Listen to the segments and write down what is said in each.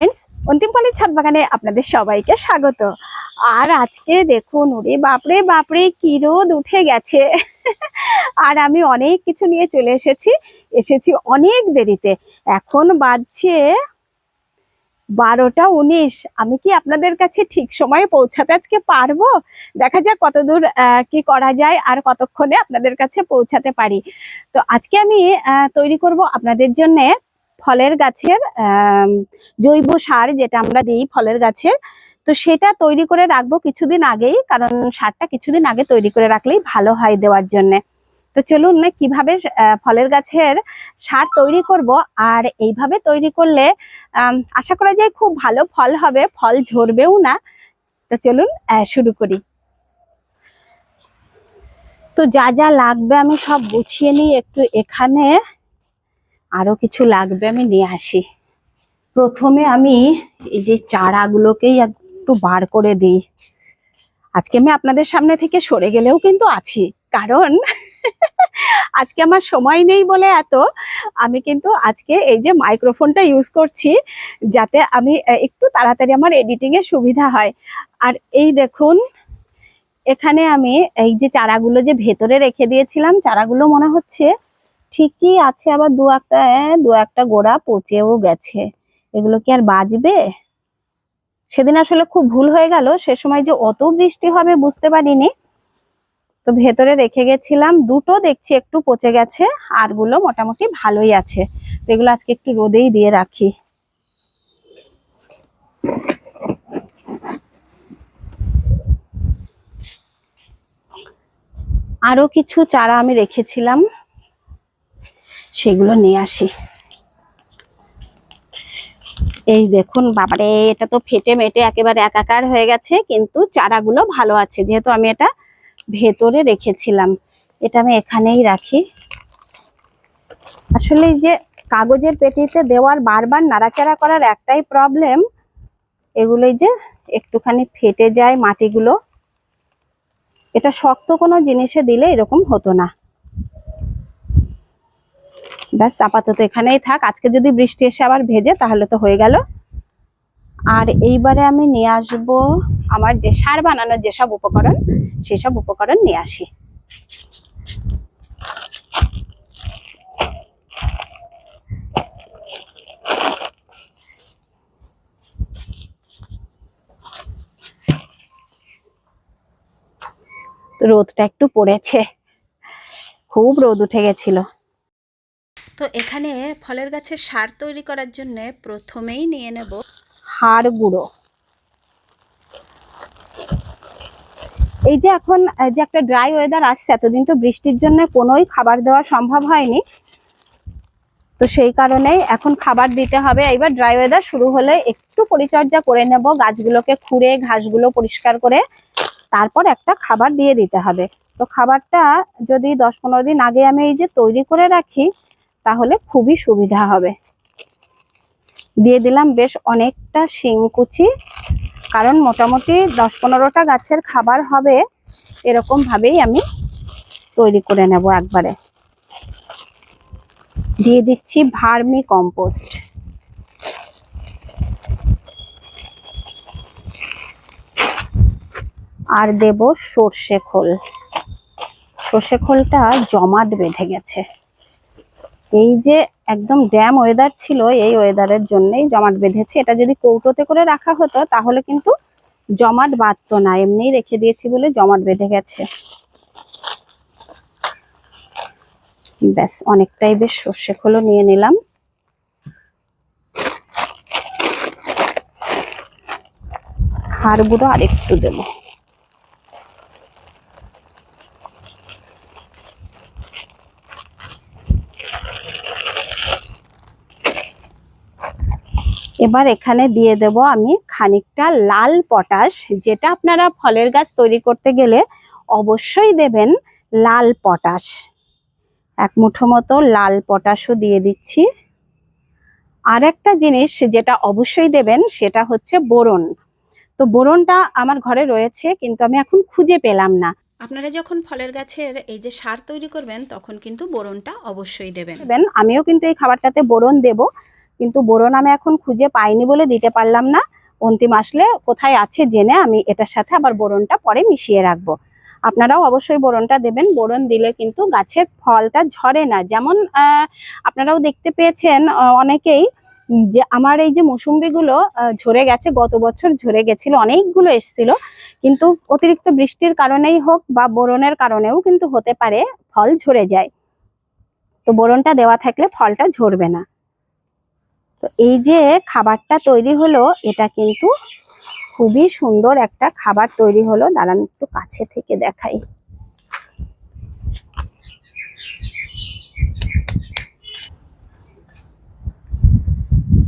Friends অন্তিম পালির ছাদ বাগানে আপনাদের সবাইকে স্বাগত। আর আজকে দেখুন, ওরে বাপরে বাপরে, কি রোদ উঠে গেছে। আর আমি অনেক কিছু নিয়ে চলে এসেছি এসেছি অনেক দেরিতে। এখন বাজছে বারোটা উনিশ। আমি কি আপনাদের কাছে ঠিক সময়ে পৌঁছাতে আজকে পারব? দেখা যাক কতদূর কি করা যায় আর কতক্ষণে আপনাদের কাছে পৌঁছাতে পারি। তো আজকে আমি তৈরি করব আপনাদের জন্য ফলের গাছের জৈব সার যেটা আমরা দিই ফলের গাছের, তো সেটা তৈরি করে রাখব কিছুদিন আগেই, কারণ সারটা কিছুদিন আগে তৈরি করে রাখলেই ভালো হয় দেওয়ার জন্য। তো চলুন না, কীভাবে ফলের গাছের সার তৈরি করব, আর এইভাবে তৈরি করলে আশা করা যায় খুব ভালো ফল হবে, ফল ঝরবেও না। তো চলুন শুরু করি। তো যা যা লাগবে আমি সব গুছিয়ে নিই একটু এখানে। আরও কিছু লাগবে, আমি নিয়ে আসি। প্রথমে আমি এই যে চারাগুলোকেই একটু বার করে দিই। আজকে আমি আপনাদের সামনে থেকে সরে গেলেও কিন্তু আছি, কারণ আজকে আমার সময় নেই বলে এত। আমি কিন্তু আজকে এই যে মাইক্রোফোনটা ইউজ করছি, যাতে আমি একটু তাড়াতাড়ি আমার এডিটিং এর সুবিধা হয়। আর এই দেখুন, এখানে আমি এই যে চারাগুলো যে ভেতরে রেখে দিয়েছিলাম, চারাগুলো মনে হচ্ছে ঠিকই আছে, আবার দু একটা দু একটা গোড়া পচেও গেছে। এগুলো কি আর বাজবে? সেদিন আসলে খুব ভুল হয়ে গেল, সে সময় যে অত বৃষ্টি হবে বুঝতে পারিনি। তো ভেতরে রেখে গেছিলাম, দুটো দেখছি একটু পচে গেছে, আরগুলো মোটামুটি ভালোই আছে। তো এগুলো আজকে একটু রোদেই দিয়ে রাখি। আরও কিছু চারা আমি রেখেছিলাম। সেগুলো নিয়ে আসি। এই দেখুন, বাবারে, এটা তো ফেটে মেটে একেবারে একাকার হয়ে গেছে, কিন্তু চারাগুলো ভালো আছে। যেহেতু আমি এটা ভেতরে রেখেছিলাম, এটা আমি এখানেই রাখি। আসলে যে কাগজের পেটিতে দেওয়ার বারবার নাড়াচাড়া করার একটাই প্রবলেম এগুলোই যে একটুখানি ফেটে যায় মাটিগুলো, এটা শক্ত কোনো জিনিসে দিলে এরকম হতো না। ব্যাস, আপাতত এখানেই থাক। আজকে যদি বৃষ্টি এসে আবার ভেজে, তাহলে তো হয়ে গেল। আর এইবারে আমি নিয়ে আসব আমার যে সার বানানোর যেসব উপকরণ, সেসব উপকরণ নিয়ে আসি। রোদটা একটু পড়েছে। খুব রোদ উঠে গেছিল। তো এখানে ফলের গাছের সার তৈরি করার জন্য প্রথমেই নিয়ে নেব হাড় গুঁড়ো। এই যে এখন যে একটা ড্রাই ওয়েদার আসছে, এতদিন তো বৃষ্টির জন্য কোনোই খাবার দেওয়া সম্ভব হয়নি। তো সেই কারণেই এখন খাবার দিতে হবে। এইবার ড্রাই ওয়েদার শুরু হলে একটু পরিচর্যা করে নেব, গাছগুলোকে খুঁড়ে, ঘাসগুলো পরিষ্কার করে, তারপর একটা খাবার দিয়ে দিতে হবে। তো খাবারটা যদি দশ পনেরো দিন আগে আমি এই যে তৈরি করে রাখি তাহলে খুবই সুবিধা হবে। দিয়ে দিলাম বেশ অনেকটা শিংকুচি কারণ মোটামুটি দশ পনেরোটা গাছের খাবার হবে, এরকম ভাবেই আমি তৈরি করে নেব একবারে। দিয়ে দিচ্ছি ভার্মি কম্পোস্ট। আর দেব সর্ষে খোল। সর্ষে খোলটা জমাট বেঁধে গেছে। এই যে একদম ড্যাম ওয়েদার ছিল, এই ওয়েদারের জন্যই জমাট বেঁধেছে। এটা যদি কৌটোতে করে রাখা হতো, তাহলে কিন্তু জমাট বাঁধতো না। এমনিই রেখে দিয়েছি বলে জমাট বেঁধে গেছে। ব্যাস, অনেকটাই বেশ সর্ষে খোলো নিয়ে নিলাম। হাড় গুঁড়ো আর একটু দেবো। এবার এখানে দিয়ে দেব আমি খানিকটা লাল পটাশ যেটা আপনারা ফলের গাছ তৈরি করতে গেলে অবশ্যই দেবেন লাল পটাশ। এক মুঠো মতো লাল পটাশও দিয়ে দিচ্ছি। আর একটা জিনিস যেটা অবশ্যই দেবেন সেটা হচ্ছে বোরন। তো বোরনটা আমার ঘরে রয়েছে কিন্তু আমি এখন খুঁজে পেলাম না। আপনারা যখন ফলের গাছের এই যে সার তৈরি করবেন তখন কিন্তু বোরনটা অবশ্যই দেবেন। আমিও কিন্তু এই খাবারটাতে বোরন দেব। কিন্তু বোরন আমি এখন খুঁজে পাইনি বলে দিতে পারলাম না। অন্তিম আসলে কোথায় আছে জেনে আমি এটার সাথে আবার বোরনটা পরে মিশিয়ে রাখব। আপনারাও অবশ্যই বোরনটা দেবেন। বোরন দিলে কিন্তু গাছের ফলটা ঝরে না। যেমন আপনারাও দেখতে পেয়েছেন অনেকেই যে আমার এই যে মৌসুম্বিগুলো ঝরে গেছে, গত বছর ঝরে গেছিল, অনেকগুলো এসছিল। কিন্তু অতিরিক্ত বৃষ্টির কারণেই হোক বা বোরনের কারণেও কিন্তু হতে পারে, ফল ঝরে যায়। তো বোরনটা দেওয়া থাকলে ফলটা ঝরবে না। তো এই যে খাবারটা তৈরি হলো, এটা কিন্তু খুবই সুন্দর একটা খাবার তৈরি হলো। দাঁড়ান একটু কাছে থেকে দেখাই।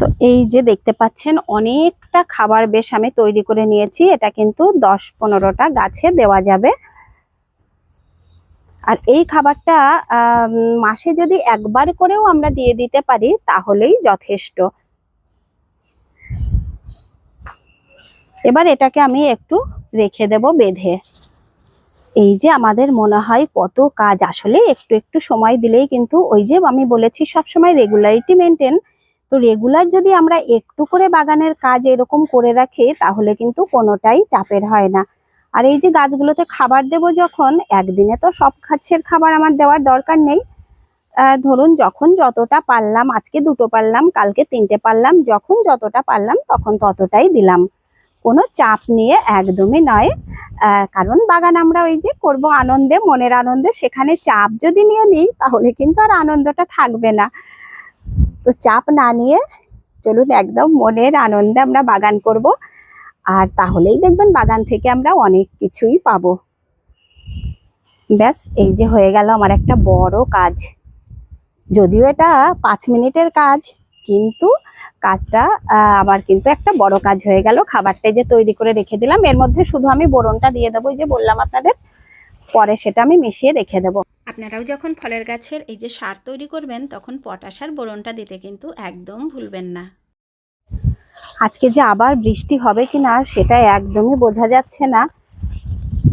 তো এই যে দেখতে পাচ্ছেন, অনেকটা খাবার বেশ আমি তৈরি করে নিয়েছি। এটা কিন্তু দশ পনেরোটা গাছে দেওয়া যাবে। আর এই খাবারটা মাসে যদি একবার করেও আমরা দিয়ে দিতে পারি, তাহলেই যথেষ্ট। এবার এটাকে আমি একটু রেখে দেব বেঁধে। এই যে আমাদের মনে হয় কত কাজ, আসলে একটু একটু সময় দিলেই কিন্তু ওই যে আমি বলেছি সব সময় রেগুলারিটি মেনটেন তো রেগুলার যদি আমরা একটু করে বাগানের কাজ এরকম করে রাখি, তাহলে কিন্তু কোনোটাই চাপের হয় না। আর এই যে গাছগুলোতে খাবার দেব যখন, একদিনে তো সব গাছের খাবার আমার দেওয়ার দরকার নেই। ধরুন যখন যতটা পারলাম, আজকে দুটো পারলাম, কালকে তিনটে পারলাম, যখন যতটা পারলাম তখন ততটাই দিলাম। কোনো চাপ নিয়ে একদমই নয়। কারণ বাগান আমরা ওই যে করব আনন্দে, মনের আনন্দে, সেখানে চাপ যদি নিয়ে নিই, তাহলে কিন্তু আর আনন্দটা থাকবে না। তো চাপ না নিয়ে চলুন একদম মনের আনন্দে আমরা বাগান করব। আর তাহলেই দেখবেন বাগান থেকে আমরা অনেক কিছুই পাবো। ব্যাস, এই যে হয়ে গেল আমার একটা বড় কাজ। যদিও এটা পাঁচ মিনিটের কাজ, কিন্তু কাজটা আমার কিন্তু একটা বড় কাজ হয়ে গেল। খাবারটা যে তৈরি করে রেখে দিলাম। এর মধ্যে শুধু আমি বোরনটা দিয়ে দেবো যে বললাম আপনাদের। পরে সেটা আমি মিশিয়ে রেখে দেবো। আপনারাও যখন ফলের গাছের এই যে সার তৈরি করবেন, তখন পটাশ আর বোরনটা দিতে কিন্তু একদম ভুলবেন না। আজকে যে আবার বৃষ্টি হবে কিনা সেটা একদমই বোঝা যাচ্ছে না।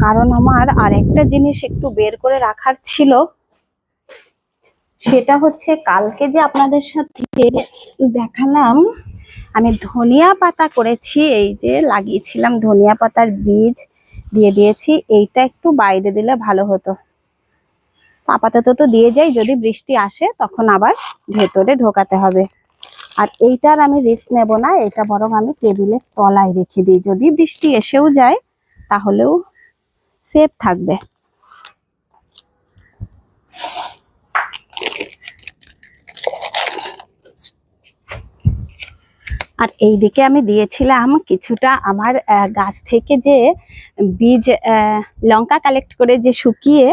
কারণ আমার আরেকটা জিনিস একটু বের করে রাখার ছিল, সেটা হচ্ছে কালকে যে আপনাদের সাথে দেখালাম, আমি ধনিয়া পাতা করেছি, এই যে লাগিয়েছিলাম ধনিয়া পাতার বীজ দিয়ে দিয়েছি, এইটা একটু বাইরে দিলে ভালো হতো। আপাতত তো দিয়ে যাই, যদি বৃষ্টি আসে তখন আবার ভেতরে ঢোকাতে হবে। আর এইটার আমি রিস্ক নেব না, এটা বরং আমি টেবিলের তলায় রেখে দিই। যদি বৃষ্টি এসেও যায়, তাহলেও সেফ থাকবে। আর এইদিকে আমি দিয়েছিলাম কিছুটা আমার গাছ থেকে যে বীজ লঙ্কা কালেক্ট করে যে শুকিয়ে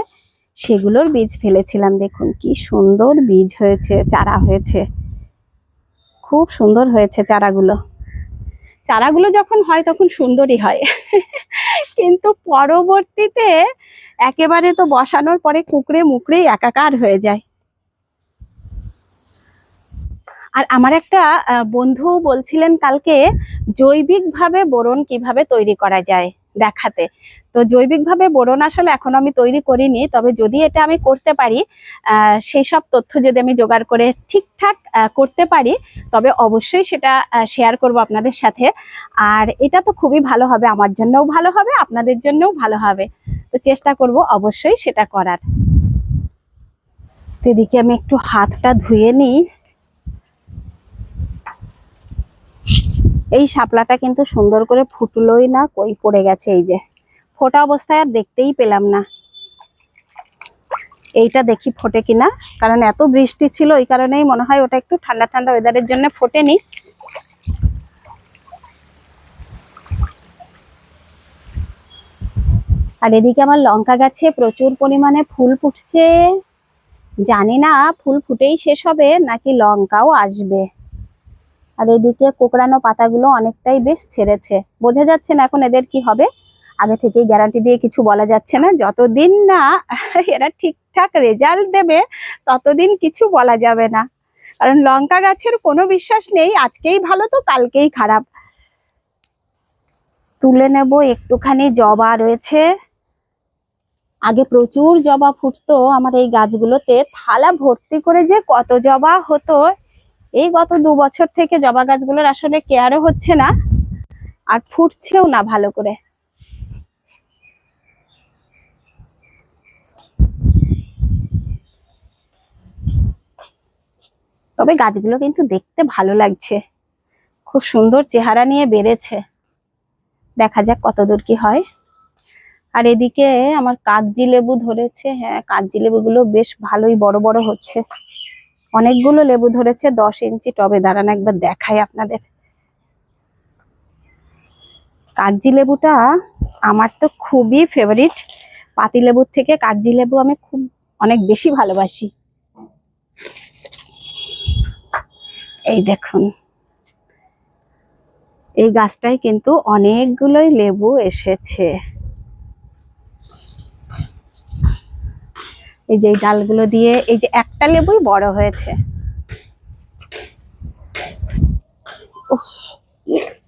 সেগুলোর বীজ ফেলেছিলাম। দেখুন কি সুন্দর বীজ হয়েছে, চারা হয়েছে। খুব সুন্দর হয়েছে চারাগুলো। চারাগুলো যখন হয় তখন সুন্দরই হয়। কিন্তু পরবর্তীতে একেবারে তো বসানোর পরে কুকড়ে মুকড়েই একাকার হয়ে যায়। আর আমার একটা বন্ধু বলছিলেন কালকে, জৈবিকভাবে বোরন কীভাবে তৈরি করা যায়? দেখাতে। তো জৈবিকভাবে বোরন আসলে এখন আমি তৈরি করিনি, তবে যদি এটা আমি করতে পারি সেই সব তথ্য যদি আমি জোগাড় করে ঠিকঠাক করতে পারি, তবে অবশ্যই সেটা শেয়ার করব আপনাদের সাথে। আর এটা তো খুবই ভালো হবে, আমার জন্যও ভালো হবে, আপনাদের জন্যও ভালো হবে। তো চেষ্টা করব অবশ্যই সেটা করার। এদিকে আমি একটু হাতটা ধুয়ে নিই। এই শাপলাটা কিন্তু সুন্দর করে ফুটলোই না, কই পড়ে গেছে এই যে। ফোটা অবস্থায় আর দেখতেই পেলাম না। এইটা দেখি ফোটে কিনা, কারণ এত বৃষ্টি ছিল, ওই কারণেই মনে হয় ওটা একটু ঠান্ডা ঠান্ডা ওয়েদারের জন্য ফোটেনি আর এদিকে আমার লঙ্কা গাছে প্রচুর পরিমাণে ফুল ফুটছে। জানি না, ফুল ফুটেই শেষ হবে, নাকি লঙ্কাও আসবে। আর এদিকে কোকড়ানো পাতাগুলো অনেকটাই বেশ ছেড়েছে। বোঝা যাচ্ছে না এখন এদের কি হবে। আগে থেকেই গ্যারান্টি দিয়ে কিছু বলা যাচ্ছে না। যতদিন না এরা ঠিকঠাক রেজাল্ট দেবে, ততদিন কিছু বলা যাবে না। কারণ লঙ্কা গাছের কোনো বিশ্বাস নেই, আজকেই ভালো তো কালকেই খারাপ। তুলে নেব একটুখানি জবা রয়েছে। আগে প্রচুর জবা ফুটতো আমার এই গাছগুলোতে। থালা ভর্তি করে যে কত জবা হতো এই গত দু বছর থেকে জবা গাছগুলোর আসলে কেয়ারও হচ্ছে না, আর ফুটছেও না ভালো করে। তবে গাছগুলো কিন্তু দেখতে ভালো লাগছে। খুব সুন্দর চেহারা নিয়ে বেড়েছে। দেখা যাক কতদূর কি হয়। আর এদিকে আমার কাগজি লেবু ধরেছে হ্যাঁ কাগজি লেবুগুলো বেশ ভালোই বড় বড় হচ্ছে। অনেকগুলো লেবু ধরেছে, দশ ইঞ্চি টবে। দাঁড়ান একবার দেখাই আপনাদের। কাগজি লেবুটা আমার তো খুবই ফেভারিট পাতি লেবুর থেকে কাগজি লেবু আমি খুব, অনেক বেশি ভালোবাসি। এই দেখুন। এই গাছটায় কিন্তু অনেকগুলোই লেবু এসেছে। এই যে ডালগুলো দিয়ে, এই যে একটা লেবুই বড় হয়েছে।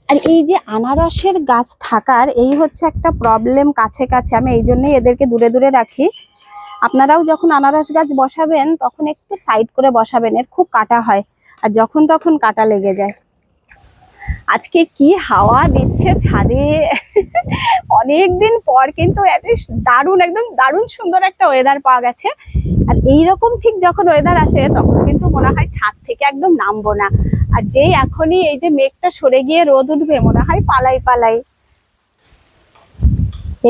আর এই যে আনারসের গাছ থাকার, এই হচ্ছে একটা প্রবলেম কাছে কাছে। আমি এই জন্যই এদেরকে দূরে দূরে রাখি। আপনারাও যখন আনারস গাছ বসাবেন, তখন একটু সাইড করে বসাবেন, এর খুব কাটা হয়। আর যখন তখন কাটা লেগে যায়। আজকে কি হাওয়া দিচ্ছে ছাদে? অনেক দিন পর কিন্তু এত দারুণ, একদম দারুণ সুন্দর একটা ওয়েদার পাওয়া গেছে। আর এইরকম ঠিক যখন ওয়েদার আসে, তখন কিন্তু মনে হয় ছাদ থেকে একদম নামবো না। আর যেই এখনই এই যে মেঘটা সরে গিয়ে রোদ উঠবে, মনে হয় পালাই পালাই।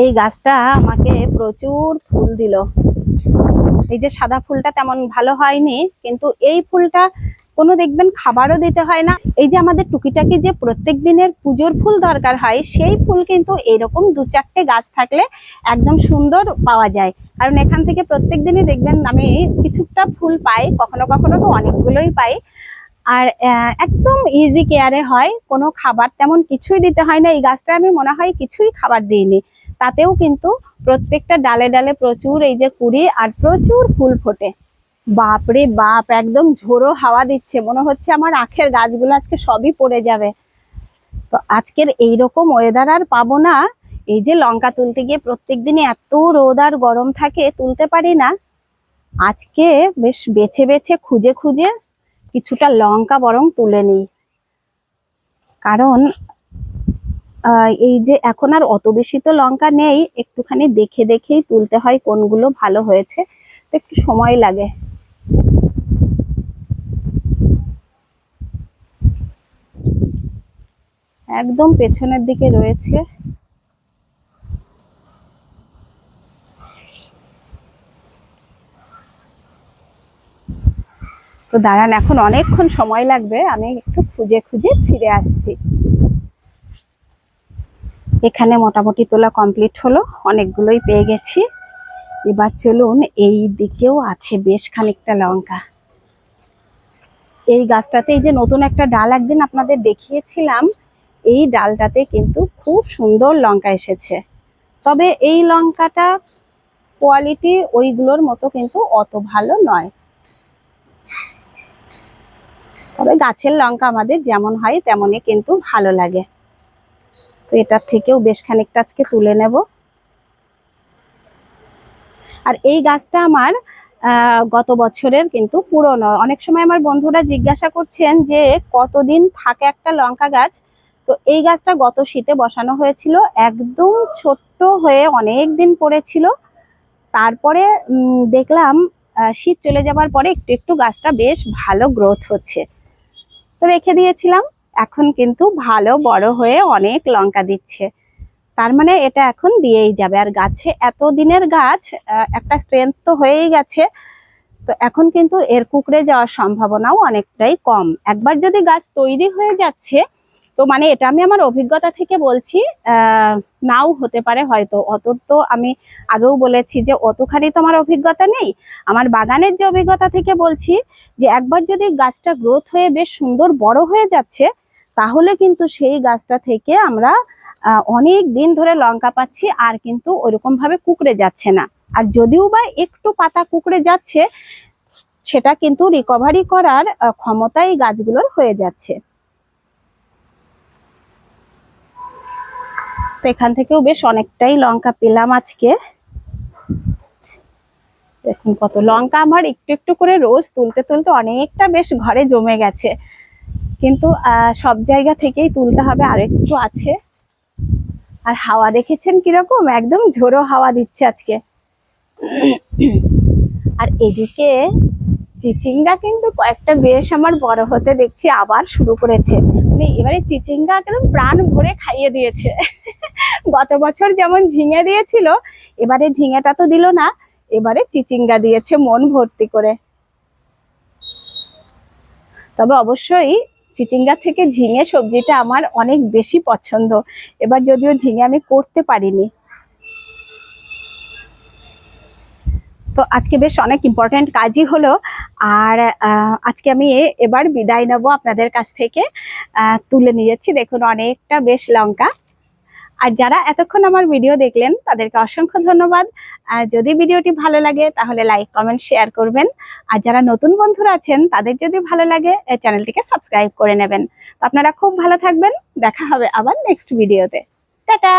এই গাছটা আমাকে প্রচুর ফুল দিল। এই যে সাদা ফুলটা তেমন ভালো হয়নি, কিন্তু এই ফুলটা কোনো দেখবেন খাবারও দিতে হয় না। এই যে আমাদের টুকিটাকি যে প্রত্যেক দিনের পুজোর ফুল দরকার হয়, সেই ফুল কিন্তু এরকম দু চারটে গাছ থাকলে একদম সুন্দর পাওয়া যায়। কারণ এখান থেকে প্রত্যেক দিনই দেখবেন আমি কিছুটা ফুল পাই, কখনো কখনো তো অনেকগুলোই পাই। আর একদম ইজি কেয়ারে হয়, কোনো খাবার তেমন কিছুই দিতে হয় না। এই গাছটা আমি মনে হয় কিছুই খাবার দিইনি। তাতেও কিন্তু প্রত্যেকটা ডালে ডালে প্রচুর এই যে কুড়ি আর প্রচুর ফুল ফোটে। বাপরে বাপ, একদম ঝোড়ো হাওয়া দিচ্ছে। মনে হচ্ছে আমার আখের গাছগুলো আজকে সবই পড়ে যাবে। তো আজকের এইরকম ওয়েদার আর পাবো না। এই যে লঙ্কা তুলতে গিয়ে প্রত্যেক দিনই এত রোদ আর গরম থাকে, তুলতে পারি না। আজকে বেশ বেছে বেছে, খুঁজে খুঁজে কিছুটা লঙ্কা বরং তুলে নিই। কারণ এই যে এখন আর অত বেশি তো লঙ্কা নেই। একটুখানি দেখে দেখেই তুলতে হয় কোনগুলো ভালো হয়েছে। একটু সময় লাগে। একদম পেছনের দিকে রয়েছে। তো দাঁড়ান, এখন অনেকক্ষণ সময় লাগবে, আমি একটু খুঁজে খুঁজে ফিরে আসছি। এখানে মোটামুটি তোলা কমপ্লিট হলো, অনেকগুলোই পেয়ে গেছি। এবার চলুন এই দিকেও আছে বেশ খানিকটা লঙ্কা। এই গাছটাতে এই যে নতুন একটা ডাল একদিন আপনাদের দেখিয়েছিলাম, এই ডালটাতে কিন্তু খুব সুন্দর লঙ্কা এসেছে। তবে এই লঙ্কাটা কোয়ালিটি ওইগুলোর মতো কিন্তু অত ভালো নয়। তবে গাছের লঙ্কা আমাদের যেমন হয়, তেমনই কিন্তু ভালো লাগে। তো এটার থেকেও বেশ খানিকটা আজকে তুলে নেব। আর এই গাছটা আমার গত বছরের কিন্তু পুরনো। অনেক সময় আমার বন্ধুরা জিজ্ঞাসা করছেন যে কতদিন থাকে একটা লঙ্কা গাছ? তো এই গাছটা গত শীতে বসানো হয়েছিল, একদম ছোট্ট হয়ে অনেক দিন পড়েছিল। তারপরে দেখলাম শীত চলে যাবার পরে একটু একটু গাছটা বেশ ভালো গ্রোথ হচ্ছে। তো রেখে দিয়েছিলাম, এখন কিন্তু ভালো বড় হয়ে অনেক লঙ্কা দিচ্ছে। তার মানে এটা এখন দিয়েই যাবে। আর গাছে এত দিনের গাছ একটা স্ট্রেংথ তো হয়েই গেছে। তো এখন কিন্তু এর কুকড়ে যাওয়ার সম্ভাবনাও অনেকটাই কম। একবার যদি গাছ তৈরি হয়ে যাচ্ছে, তো মানে এটা আমি আমার অভিজ্ঞতা থেকে বলছি নাও হতে পারে হয়তো। অত তো আমি আগেও বলেছি যে অতখানি তো আমার অভিজ্ঞতা নেই। আমার বাগানের যে অভিজ্ঞতা থেকে বলছি যে একবার যদি গাছটা গ্রোথ হয়ে বেশ সুন্দর বড় হয়ে যাচ্ছে, তাহলে কিন্তু সেই গাছটা থেকে আমরা অনেক দিন ধরে লঙ্কা পাচ্ছি, আর কিন্তু ওইরকম ভাবে কুকড়ে যাচ্ছে না। আর যদিও বা একটু পাতা কুকড়ে যাচ্ছে, সেটা কিন্তু রিকভারি করার ক্ষমতা এই গাছগুলোর হয়ে যাচ্ছে। তো এখান থেকেও বেশ অনেকটাই লঙ্কা পেলাম আজকে। দেখুন কত লঙ্কা আমার একটু একটু করে রোজ তুলতে তুলতে অনেকটা বেশ ঘরে জমে গেছে। কিন্তু সব জায়গা থেকেই তুলতে হবে আর একটু আছে। আর হাওয়া দেখেছেন কীরকম? একদম ঝোড়ো হাওয়া দিচ্ছে আজকে। আর এদিকে চিচিঙ্গা কিন্তু কয়েকটা বেশ আমার বড় হতে দেখছি, আবার শুরু করেছে। মানে এবারে চিচিঙ্গা একদম প্রাণ ভরে খাইয়ে দিয়েছে। গত বছর যেমন ঝিঙে দিয়েছিল, এবারে ঝিঙেটা তো দিল না, এবারে চিচিঙ্গা দিয়েছে মন ভর্তি করে। তবে অবশ্যই চিচিঙ্গা থেকে ঝিঙে সবজিটা আমার অনেক বেশি পছন্দ। এবার যদিও ঝিঙে আমি করতে পারিনি। তো আজকে বেশ অনেক ইম্পর্ট্যান্ট কাজই হলো। আর আজকে আমি এবার বিদায় নেব আপনাদের কাছ থেকে। তুলে নিয়ে যাচ্ছি দেখুন, অনেকটা বেশ লঙ্কা। আর যারা এতক্ষণ আমার ভিডিও দেখলেন, তাদেরকে অসংখ্য ধন্যবাদ। যদি ভিডিওটি ভালো লাগে, তাহলে লাইক, কমেন্ট, শেয়ার করবেন। আর যারা নতুন বন্ধুরা আছেন, তাদের যদি ভালো লাগে চ্যানেলটিকে সাবস্ক্রাইব করে নেবেন। তো আপনারা খুব ভালো থাকবেন। দেখা হবে আবার নেক্সট ভিডিওতে টাটা!